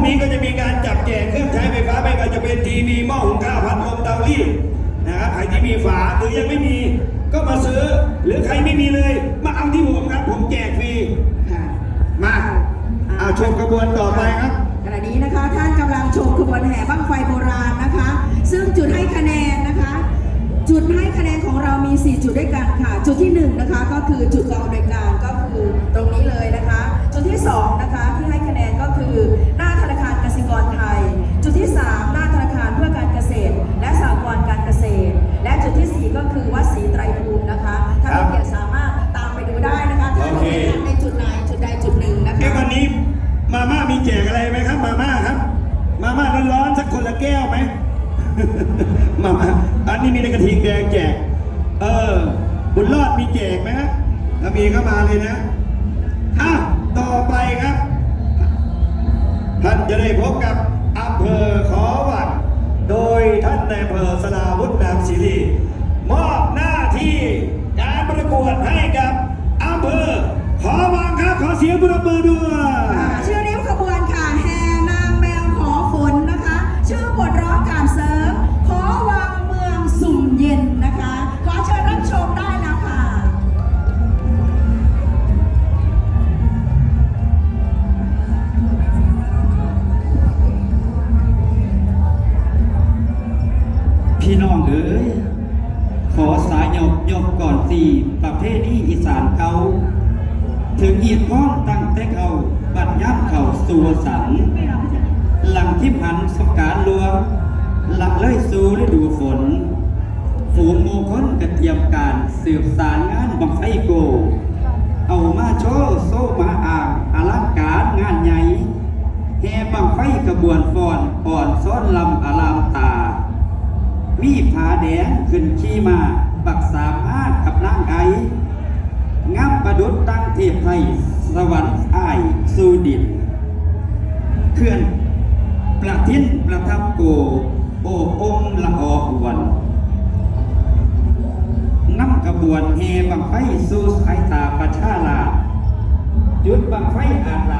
งนี้ก็จะมีการจับแจกเครื่องใช้ไฟฟ้าไม่ว่าจะเป็นทีวีหม้อหุงข้าวพัดลมเตารีดนะครับใครที่มีฝาหรือยังไม่มีก็มาซื้อ หรือใครไม่มีเลย มาเอาที่ผมครับผมแจกฟรีมาเอาชมกระบวนต่อไปครับขณะนี้นะคะท่านกำลังชมขบวนแห่บั้งไฟโบราณนะคะ ซึ่งจุดให้คะแนนนะคะ จุดให้คะแนนของเรามี 4 จุดด้วยกันค่ะ จุดที่1นะคะก็คือจุดกองอำนวยการก็คือตรงนี้เลยนะคะ จุดที่2นะคะที่ให้คะแนนก็คือหน้า สิกรไทย จุดที่ 3 หน้าธนาคารเพื่อการเกษตร และสหกรณ์การเกษตร และจุดที่ 4 ก็คือวัดศรีไตรภูมินะคะท่านครับผู้เกียรติสามารถตามไปดูได้นะคะถ้าโอลงเคคะแนนในจุดไหนจุดใดจุดหนึ่งนะคะเอ้วันนี้มาม่ามีแจกอะไรไหมครับ มาม่าครับ มาม่าร้อนๆสักคนละแก้วไหม มาม่าอันนี้มีในกระทิงแดงแจก เออบุญรอดมีแจกไหมฮะถ้ามีก็มาเลยนะ จะได้พบกับอำเภอขอวัดโดยท่านนายอำเภอสลาวุฒินามศิริมอบหน้าที่การประกวดให้กับอำเภอขอวังครับขอเสียงปรบมือด้วย ที่พันสการลวงหลักเลยสู่ฤดูฝน ฝูงโมคนกระเทียมการสืบสารงานบังไฟโก เอามาโชว์โซมาอ่างอลังการงานใหญ่แห่บังไฟกระบวนฟอนอ่อนซ้อนลำอารามตา มีผาแดงขึ้นขี่มาปักสามอาดกับนางไองามประดุดตั้งเทพไทย สวรรค์อ้ายสู่ดินเคลื่อน ประทินประทับโกโอองละออหวนนำกระบวนเฮบังไฟสู่สายตาประชาลาจุดบังไฟอาลา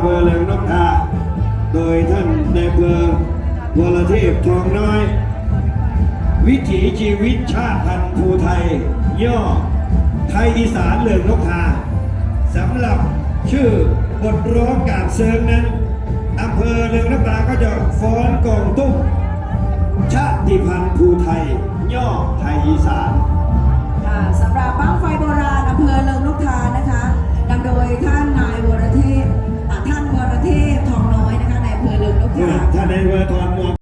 ำเภอเลิงนกทา โดยท่านในอำเภอวรเทพทองน้อย วิถีชีวิตชาติพันธุ์ภูไทย ย่อ ไทยอีสานเลิงนกทาสำหรับชื่อบทร้องการเซิงนั้นอำเภอเลิงนกทาก็จะฟ้อนกองตุ้มชาติพันธุ์ภูไทย ย่อไทยอีสานสำหรับบ้างไฟโบราณอำเภอเลิงนกทานะคะนำโดยท่าน ถ้าในเวทอนมอง